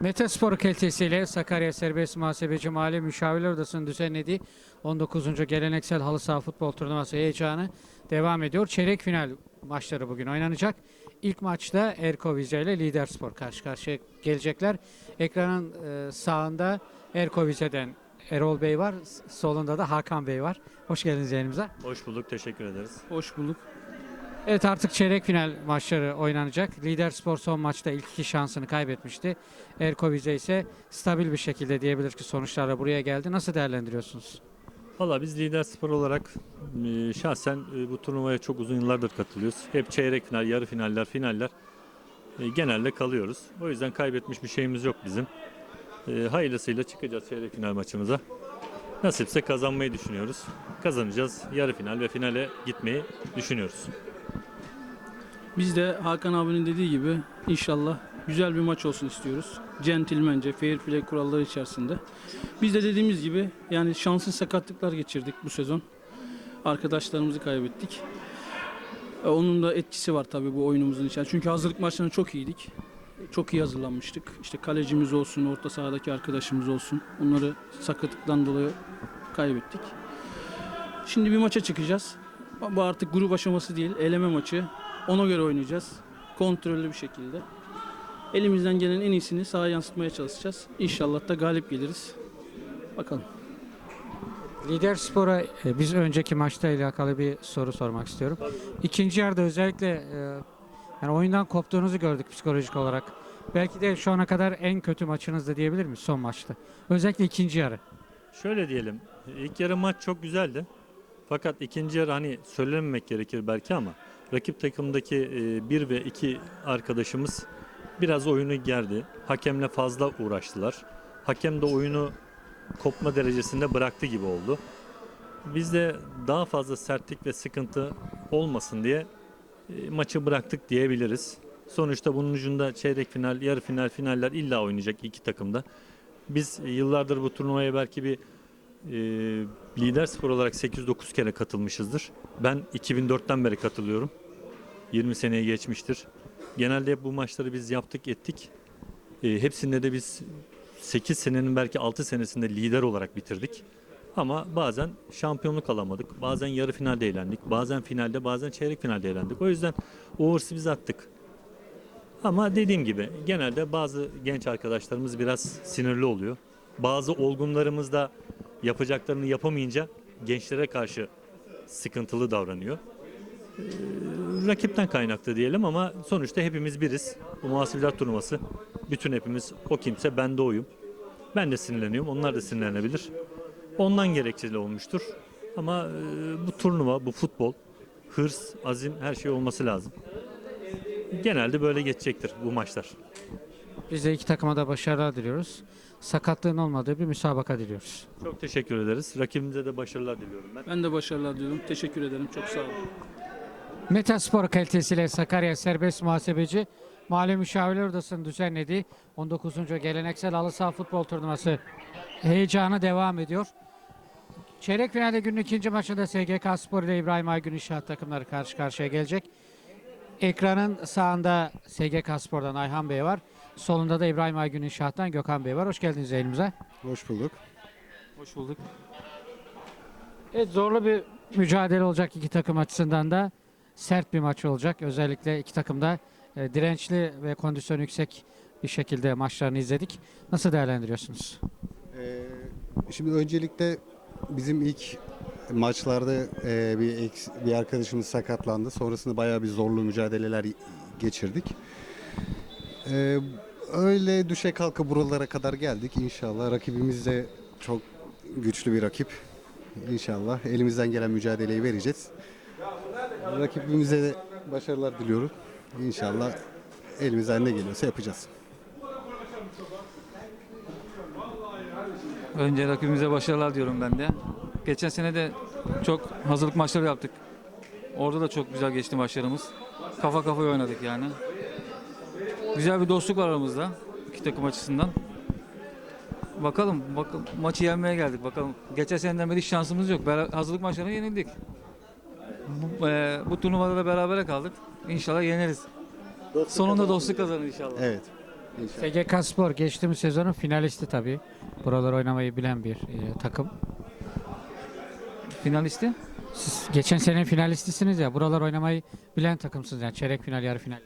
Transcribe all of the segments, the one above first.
Metaspor kalitesiyle Sakarya Serbest Muhasebeci Mali Müşavirler Odası'nın düzenlediği 19. geleneksel halı saha futbol turnuvası heyecanı devam ediyor. Çeyrek final maçları bugün oynanacak. İlk maçta Erko Vize ile Lider Spor karşı karşıya gelecekler. Ekranın e, sağında Erko Vize'den Erol Bey var. Solunda da Hakan Bey var. Hoş geldiniz yayınımıza. Hoş bulduk, teşekkür ederiz. Hoş bulduk. Evet artık çeyrek final maçları oynanacak. Lider Spor son maçta ilk iki şansını kaybetmişti. Erkovize ise stabil bir şekilde diyebiliriz ki sonuçlarla buraya geldi. Nasıl değerlendiriyorsunuz? Valla biz lider spor olarak e, şahsen e, bu turnuvaya çok uzun yıllardır katılıyoruz. Hep çeyrek final, yarı finaller, finaller e, genelde kalıyoruz. O yüzden kaybetmiş bir şeyimiz yok bizim. Hayırlısıyla çıkacağız çeyrek final maçımıza. Nasipse kazanmayı düşünüyoruz. Kazanacağız. Yarı final ve finale gitmeyi düşünüyoruz. Biz de Hakan abinin dediği gibi inşallah güzel bir maç olsun istiyoruz. Centilmence, fair play kuralları içerisinde. Biz de dediğimiz gibi yani şanssız sakatlıklar geçirdik bu sezon. Arkadaşlarımızı kaybettik. E, Onun da etkisi var tabii bu oyunumuzun içerisinde. Çünkü hazırlık maçlarına çok iyiydik. Çok iyi hazırlanmıştık. İşte kalecimiz olsun, orta sahadaki arkadaşımız olsun. Onları sakatlıktan dolayı kaybettik. Şimdi bir maça çıkacağız. Bu artık grup aşaması değil, eleme maçı. Ona göre oynayacağız. Kontrollü bir şekilde. Elimizden gelen en iyisini sahaya yansıtmaya çalışacağız. İnşallah da galip geliriz. Bakalım. Lider Spor'a e, biz önceki maçta ile alakalı bir soru sormak istiyorum. İkinci yarıda özellikle e, yani oyundan koptuğunuzu gördük psikolojik olarak. Belki de şu ana kadar en kötü maçınızdı diyebilir miyiz son maçta? Özellikle ikinci yarı. Şöyle diyelim, ilk yarı maç çok güzeldi. Fakat ikinci yarı hani söylememek gerekir belki ama rakip takımdaki e, bir ve iki arkadaşımız biraz oyunu gerdi. Hakemle fazla uğraştılar. Hakem de oyunu kopma derecesinde bıraktı gibi oldu. Biz de daha fazla sertlik ve sıkıntı olmasın diye e, maçı bıraktık diyebiliriz. Sonuçta bunun ucunda çeyrek final, yarı final, finaller illa oynayacak iki takımda. Biz yıllardır bu turnuvaya belki bir e, lider spor olarak 8-9 kere katılmışızdır. Ben 2004'ten beri katılıyorum. 20 seneye geçmiştir. Genelde bu maçları biz yaptık ettik. E, hepsinde de biz 8 senenin belki 6 senesinde lider olarak bitirdik. Ama bazen şampiyonluk alamadık. Bazen yarı finalde eğlendik. Bazen finalde bazen çeyrek finalde eğlendik. O yüzden o hırsı biz attık. Ama dediğim gibi genelde bazı genç arkadaşlarımız biraz sinirli oluyor. Bazı olgunlarımız da yapacaklarını yapamayınca gençlere karşı sıkıntılı davranıyor. Ee, rakipten kaynaklı diyelim ama sonuçta hepimiz biriz. Bu muhasebeciler turnuvası. Bütün hepimiz o kimse ben de oyum. Ben de sinirleniyorum. Onlar da sinirlenebilir. Ondan gerekçeli olmuştur. Ama e, bu turnuva, bu futbol, hırs, azim her şey olması lazım. Genelde böyle geçecektir bu maçlar. Biz de iki takıma da başarılar diliyoruz. Sakatlığın olmadığı bir müsabaka diliyoruz. Çok teşekkür ederiz. Rakibimize de başarılar diliyorum ben. Ben de başarılar diliyorum. Teşekkür ederim. Çok sağ olun. Metaspor kalitesiyle Sakarya Serbest Muhasebeci Mali Müşavirler Odası'nın düzenlediği 19. geleneksel halı saha futbol turnuvası heyecanı devam ediyor. Çeyrek finalde günün ikinci maçında SGK Spor ile İbrahim Aygün İnşaat takımları karşı karşıya gelecek. Ekranın sağında SGK Spor'dan Ayhan Bey var. Solunda da İbrahim Aygün İnşaat'tan Gökhan Bey var. Hoş geldiniz elimize. Hoş bulduk. Hoş bulduk. Evet zorlu bir mücadele olacak iki takım açısından da sert bir maç olacak. Özellikle iki takım da e, dirençli ve kondisyon yüksek bir şekilde maçlarını izledik. Nasıl değerlendiriyorsunuz? Ee, şimdi öncelikle bizim ilk maçlarda e, bir eks- bir arkadaşımız sakatlandı. Sonrasında bayağı bir zorlu mücadeleler geçirdik. Ee, öyle düşe kalka buralara kadar geldik. İnşallah rakibimiz de çok güçlü bir rakip. İnşallah elimizden gelen mücadeleyi vereceğiz. Rakibimize de başarılar diliyorum. İnşallah elimizden ne geliyorsa yapacağız. Önce rakibimize başarılar diyorum ben de. Geçen sene de çok hazırlık maçları yaptık. Orada da çok güzel geçti maçlarımız. Kafa kafaya oynadık yani. Güzel bir dostluk var aramızda iki takım açısından. Bakalım, bakalım maçı yenmeye geldik bakalım. Geçen seneden beri hiç şansımız yok. Bera- hazırlık maçlarına yenildik. Bu, e, bu turnuvada da berabere kaldık. İnşallah yeneriz. Sonunda dostluk kazanır inşallah. Evet. İnşallah. SGK Spor geçtiğimiz sezonun finalisti tabii. Buralar oynamayı bilen bir e, takım. Finalisti? Siz geçen sene finalistisiniz ya. Buralar oynamayı bilen takımsınız yani. Çeyrek final, yarı final.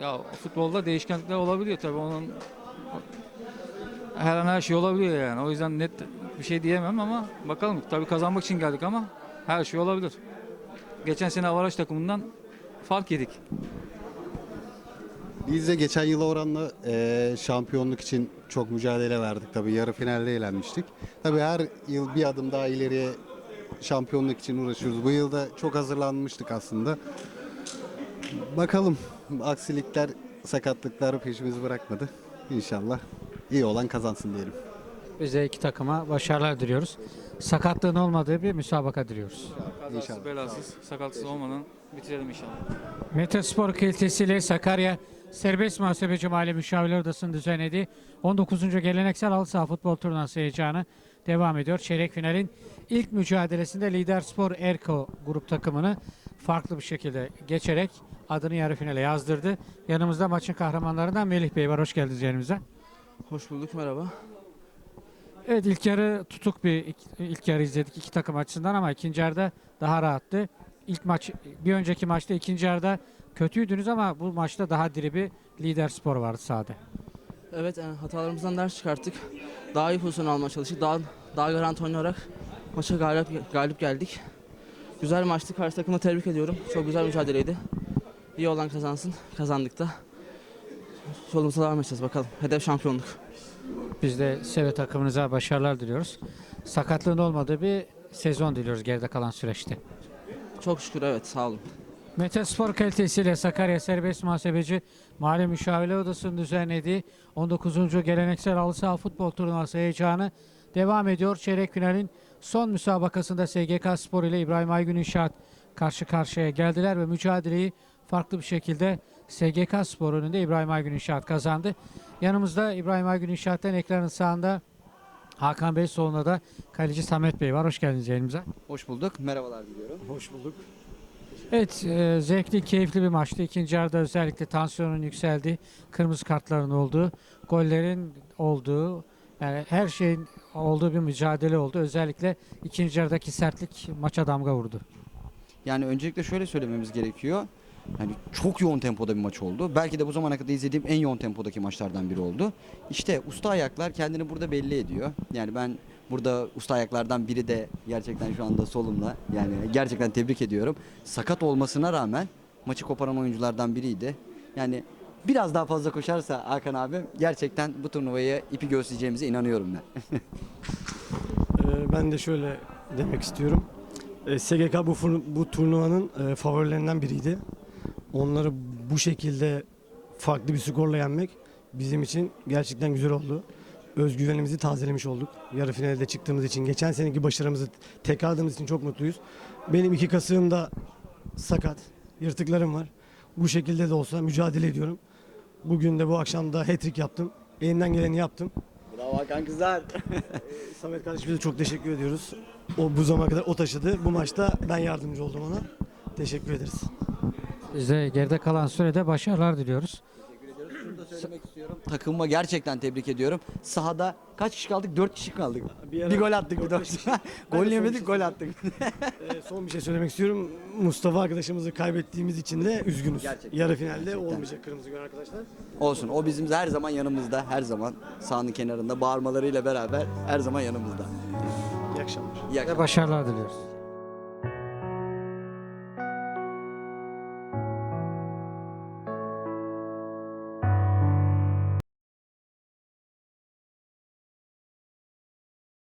Ya futbolda değişkenlikler olabiliyor tabii onun her an her şey olabiliyor yani. O yüzden net bir şey diyemem ama bakalım. Tabii kazanmak için geldik ama her şey olabilir. Geçen sene Avaraj takımından fark yedik. Biz de geçen yıla oranla e, şampiyonluk için çok mücadele verdik tabii. Yarı finalde eğlenmiştik. Tabii her yıl bir adım daha ileriye şampiyonluk için uğraşıyoruz. Bu yıl da çok hazırlanmıştık aslında. Bakalım aksilikler, sakatlıklar peşimizi bırakmadı. İnşallah iyi olan kazansın diyelim. Biz de iki takıma başarılar diliyoruz. Sakatlığın olmadığı bir müsabaka diliyoruz. Kazasız İnşallah. belasız, sakatsız olmadan bitirelim inşallah. Metaspor kalitesiyle Sakarya Serbest Muhasebeci Mahalle Müşavirler Odası'nın düzenlediği 19. geleneksel halı saha futbol turnuvası heyecanı devam ediyor. Çeyrek finalin ilk mücadelesinde Lider Spor Erko grup takımını farklı bir şekilde geçerek adını yarı finale yazdırdı. Yanımızda maçın kahramanlarından Melih Bey var. Hoş geldiniz yerimize. Hoş bulduk merhaba. Evet ilk yarı tutuk bir ilk, yarı izledik iki takım açısından ama ikinci yarıda daha rahattı. İlk maç bir önceki maçta ikinci yarıda kötüydünüz ama bu maçta daha diri bir lider spor vardı sahada. Evet yani hatalarımızdan ders çıkarttık. Daha iyi pozisyon almaya çalıştık. Daha daha garanti oynayarak maça galip, galip geldik. Güzel maçtı. Karşı takımı tebrik ediyorum. Çok güzel mücadeleydi. İyi olan kazansın. Kazandık da. Yolumuza devam edeceğiz bakalım. Hedef şampiyonluk. Biz de Seve takımınıza başarılar diliyoruz. Sakatlığın olmadığı bir sezon diliyoruz geride kalan süreçte. Çok şükür evet sağ olun. Metaspor kalitesiyle Sakarya Serbest Muhasebeci Mahalle Müşavirler Odası'nın düzenlediği 19. geleneksel halı saha futbol turnuvası heyecanı devam ediyor. Çeyrek finalin son müsabakasında SGK Spor ile İbrahim Aygün İnşaat karşı karşıya geldiler ve mücadeleyi farklı bir şekilde SGK Spor önünde İbrahim Aygün İnşaat kazandı. Yanımızda İbrahim Aygün İnşaat'tan ekranın sağında Hakan Bey solunda da kaleci Samet Bey var. Hoş geldiniz yayınımıza. Hoş bulduk. Merhabalar diliyorum. Evet, e, zevkli, keyifli bir maçtı. İkinci yarıda özellikle tansiyonun yükseldiği, kırmızı kartların olduğu, gollerin olduğu, yani her şeyin olduğu bir mücadele oldu. Özellikle ikinci yarıdaki sertlik maça damga vurdu. Yani öncelikle şöyle söylememiz gerekiyor. Yani çok yoğun tempoda bir maç oldu. Belki de bu zamana kadar izlediğim en yoğun tempodaki maçlardan biri oldu. İşte usta ayaklar kendini burada belli ediyor. Yani ben burada usta ayaklardan biri de gerçekten şu anda solumda. Yani gerçekten tebrik ediyorum. Sakat olmasına rağmen maçı koparan oyunculardan biriydi. Yani biraz daha fazla koşarsa Hakan abi gerçekten bu turnuvayı ipi göstereceğimize inanıyorum ben. Ee, Ben de şöyle demek istiyorum. Ee, SGK bu, bu turnuvanın e, favorilerinden biriydi. Onları bu şekilde farklı bir skorla yenmek bizim için gerçekten güzel oldu. Özgüvenimizi tazelemiş olduk. Yarı finalde çıktığımız için, geçen seneki başarımızı tekrarladığımız için çok mutluyuz. Benim iki kasığım da sakat, yırtıklarım var. Bu şekilde de olsa mücadele ediyorum. Bugün de bu akşam da hat-trick yaptım. Elimden geleni yaptım. Bravo Hakan kızlar. Samet kardeşimize de çok teşekkür ediyoruz. O bu zamana kadar o taşıdı. Bu maçta ben yardımcı oldum ona. Teşekkür ederiz. Biz de geride kalan sürede başarılar diliyoruz. Söylemek istiyorum. Takımıma gerçekten tebrik ediyorum. Sahada kaç kişi kaldık? 4 kişi kaldık. Bir, Bir gol attık bir dört Gol yemedik bir gol şey attık. Ee, son bir şey söylemek istiyorum. Mustafa arkadaşımızı kaybettiğimiz için de üzgünüz. Gerçekten, Yarı finalde gerçekten. olmayacak kırmızı gol arkadaşlar. Olsun o bizim her zaman yanımızda. Her zaman sahanın kenarında bağırmalarıyla beraber her zaman yanımızda. İyi akşamlar. İyi Ve akşamlar. başarılar diliyoruz.